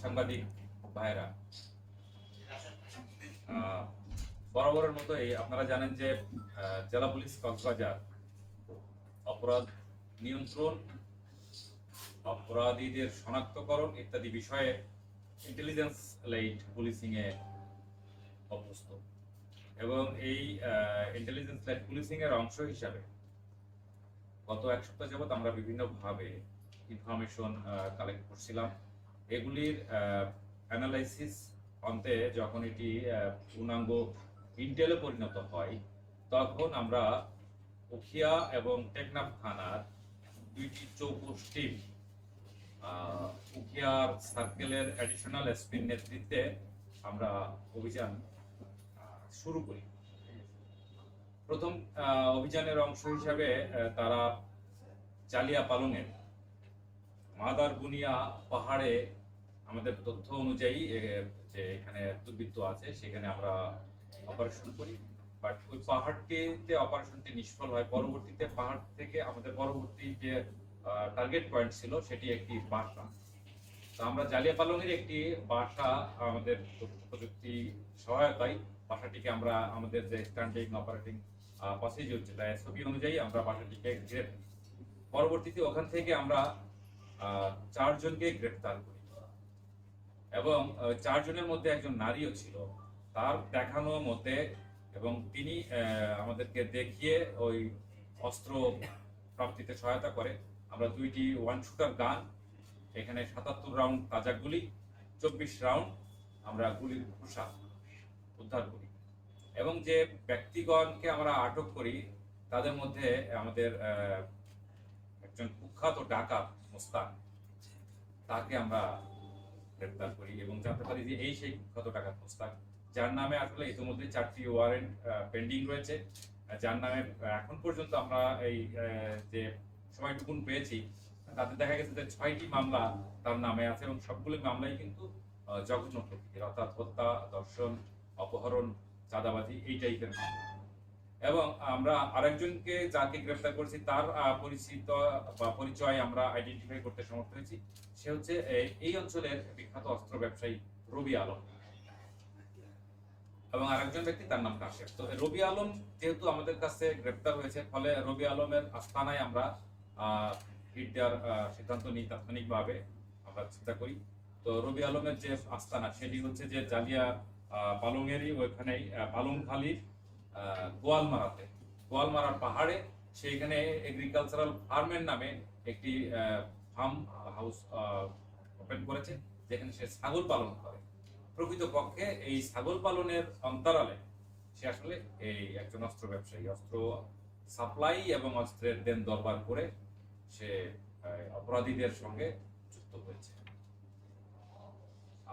সাংবাদিক ভাইরা বরাবরের মতো এই আপনারা জানেন যে জেলা পুলিশ কক্সবাজার অপরাধ নিয়ন্ত্রণ, অপরাধীদের শনাক্তকরণ ইত্যাদি বিষয়ে ইন্টেলিজেন্স লাইট পুলিশিং এ অভ্যস্ত। এবং এই ইন্টেলিজেন্স লাইট পুলিশিং এর অংশ হিসাবে গত এক সপ্তাহ যাবত আমরা বিভিন্নভাবে ইনফরমেশন কালেক্ট করছিলাম। এগুলির অ্যানালাইসিস অন্তে যখন এটি পূর্ণাঙ্গ ইন্টেলে পরিণত হয়, তখন আমরা উখিয়া এবং টেকনাফ থানার দুইটি চৌকস টিম উখিয়ার সার্কেলের অ্যাডিশনাল এসপির নেতৃত্বে আমরা অভিযান শুরু করি। প্রথম অভিযানের অংশ হিসাবে তারা চালিয়া পালনের মাদার বুনিয়া পাহাড়ে আমাদের তথ্য অনুযায়ী যে এখানে দুর্বৃত্ত আছে, সেখানে আমরা অপারেশন করি। বাট ওই পাহাড়টিতে অপারেশনটি নিষ্ফল হয়। পরবর্তীতে পাহাড় থেকে আমাদের পরবর্তী যে টার্গেট পয়েন্ট ছিল, সেটি একটি বাসা। তো আমরা জালিয়া পালংয়ের একটি বাসা আমাদের প্রযুক্তি সহায়তায় বাসাটিকে আমরা আমাদের যে স্ট্যান্ডিং অপারেটিং প্রসিজিওর যেটা এসওপি অনুযায়ী আমরা বাসাটিকে ঘিরে পরবর্তীতে ওখান থেকে আমরা চারজনকে গ্রেফতার করি। এবং চারজনের মধ্যে একজন নারীও ছিল। তার দেখানো মতে এবং তিনি আমাদেরকে দেখিয়ে ওই অস্ত্র প্রাপ্তিতে সহায়তা করে। আমরা দুইটি ওয়ান শুটার গান এখানে সাতাত্তর রাউন্ড তাজা গুলি, চব্বিশ রাউন্ড আমরা গুলির খোসা উদ্ধার করি। এবং যে ব্যক্তিগণকে আমরা আটক করি, তাদের মধ্যে আমাদের একজন কুখ্যাত ডাকাত মোস্তাক, তাকে আমরা গ্রেপ্তার করি এবং জানতে পারি যে এই সেই কুখ্যাত ডাকাত মোস্তাক যার নামে আসলে ইতিমধ্যে চারটি ওয়ারেন্ট পেন্ডিং রয়েছে। যার নামে এখন পর্যন্ত আমরা এই যে সময়টুকুন পেয়েছি, তাতে দেখা গেছে যে ছয়টি মামলা তার নামে আছে এবং সবগুলো মামলাই কিন্তু জঘন্য প্রকৃতির। অর্থাৎ হত্যা দর্শন অপহরণ, চাঁদাবাজি, এই টাইপের মামলা। এবং আমরা আরেকজনকে যাকে গ্রেফতার করেছি, তার পরিচিত বা পরিচয় আমরা আইডেন্টিফাই করতে সমর্থ হয়েছি। সে হচ্ছে এই- অঞ্চলের বিখ্যাত অস্ত্র ব্যবসায়ী রবি আলম। এবং আরেকজন ব্যক্তি, তার নাম কাশেম। তো রবি আলম যেহেতু আমাদের কাছে গ্রেপ্তার হয়েছে, ফলে রবি আলমের আস্থানায় আমরা হিট দেওয়ার সিদ্ধান্ত নিই তাৎক্ষণিকভাবে, আমরা চিন্তা করি। তো রবি আলমের যে আস্থানা সেটি হচ্ছে যে জালিয়া পালংয়েরই ওইখানেই পালংখালির গোয়ালমারাতে। গোয়ালমারা পাহাড়ে সেইখানে এগ্রিকালচারাল ফার্মের নামে একটি ফার্ম হাউস ওপেন করেছে, যেখানে সে ছাগল পালন করে। প্রকৃতপক্ষে এই ছাগল পালনের অন্তরালে সে আসলে এই একজন অস্ত্র ব্যবসায়ী, অস্ত্র সাপ্লাই এবং অস্ত্রের দেন দরবার করে সে অপরাধীদের সঙ্গে যুক্ত হয়েছে।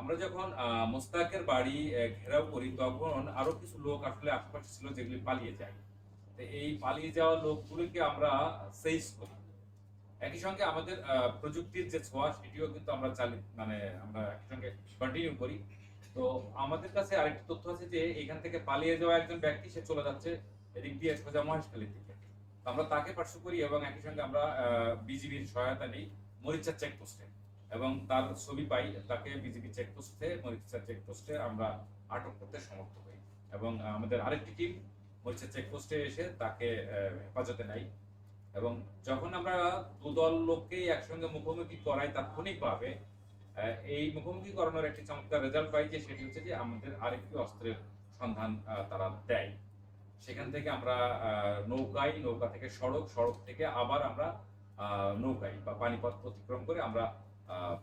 আমরা যখন মোস্তাকের বাড়ি ঘেরাও করি, তখন আরও কিছু লোক আসলে আশেপাশে ছিল যেগুলি পালিয়ে যায়। এই পালিয়ে যাওয়া লোকগুলিকে আমরা সেইজ করি। একই সঙ্গে আমাদের প্রযুক্তির যে ছোঁয়া, সেটিও কিন্তু আমরা চালি মানে আমরা একই সঙ্গে কন্টিনিউ করি। তো আমাদের কাছে আরেকটি তথ্য আছে যে, এখান থেকে পালিয়ে যাওয়া একজন ব্যক্তি, সে চলে যাচ্ছে এদিক দিয়ে সোজা মহেশখালীর দিকে। আমরা তাকে পার্শ্ব করি এবং একই সঙ্গে আমরা বিজিবির সহায়তা নিই মরিচা চেকপোস্টে এবং তার ছবি পাই, তাকে বিজিবি চেকপোস্টে মরিচা চেকপোস্টে আমরা আটক করতে সমর্থ হই। এবং আমাদের আরেকটি টিম মরিচা চেকপোস্টে এসে তাকে হেফাজতে নেয়। এবং যখন আমরা দুদল লোককে একসঙ্গে মুখোমুখি করাই তাৎক্ষণিকভাবে এই মুখোমুখি করানোর একটি চমৎকার রেজাল্ট পাই যে, সেটি হচ্ছে যে, আমাদের আরেকটি অস্ত্রের সন্ধান তারা দেয়। সেখান থেকে আমরা নৌকায়, নৌকা থেকে সড়ক সড়ক থেকে আবার আমরা নৌকায় বা পানিপথ অতিক্রম করে আমরা আহ,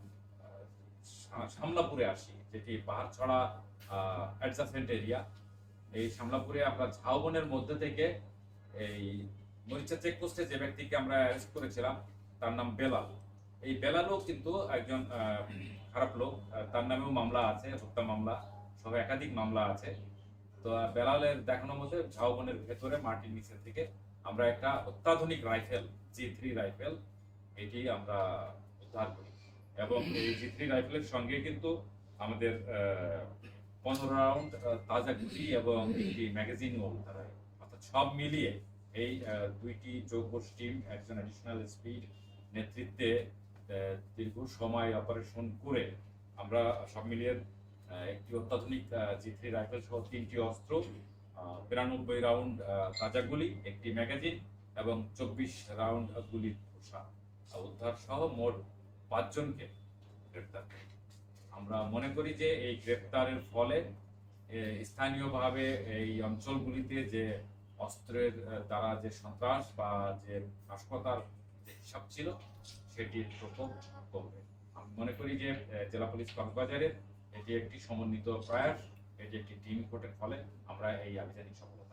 আসি যেটি পাহাড় ছড়া অ্যাডজাসেন্ট এরিয়া এই সামলাপুরে আমরা ঝাউবনের মধ্যে থেকে এই মরিচা চেকপোস্টে যে ব্যক্তিকে আমরা অ্যারেস্ট করেছিলাম তার নাম বেলাল। এই বেলালও কিন্তু একজন খারাপ লোক। তার নামেও মামলা আছে হত্যা মামলা সহ একাধিক মামলা আছে। তো বেলালের দেখানো মতে ঝাউবনের ভেতরে মাটির নিচের থেকে আমরা একটা অত্যাধুনিক রাইফেল জি থ্রি রাইফেল এটি আমরা উদ্ধার করি। এবং এই জি থ্রি রাইফেলের সঙ্গে কিন্তু আমাদের পনেরো রাউন্ড তাজা গুলি এবং একটি ম্যাগাজিনও অর্থাৎ সব মিলিয়ে এই দুইটি চৌকস টিম একজন অ্যাডিশনাল স্পিড নেতৃত্বে দীর্ঘ সময় অপারেশন করে আমরা সব মিলিয়ে একটি অত্যাধুনিক জি থ্রি রাইফেল সহ তিনটি অস্ত্র বিরানব্বই রাউন্ড তাজা গুলি, একটি ম্যাগাজিন এবং চব্বিশ রাউন্ড গুলির খোসা উদ্ধার সহ মোট পাঁচজনকে গ্রেপ্তার। আমরা মনে করি যে এই গ্রেপ্তারের ফলে স্থানীয়ভাবে এই অঞ্চলগুলিতে যে অস্ত্রের দ্বারা যে সন্ত্রাস বা যে নাশকতার যে হিসাব ছিল, সেটির প্রকোপ কমবে আমি মনে করি যে জেলা পুলিশ কক্সবাজারের এটি একটি সমন্বিত প্রয়াস, এটি একটি টিম কোর্টের ফলে আমরা এই আভিযানিক সফলতা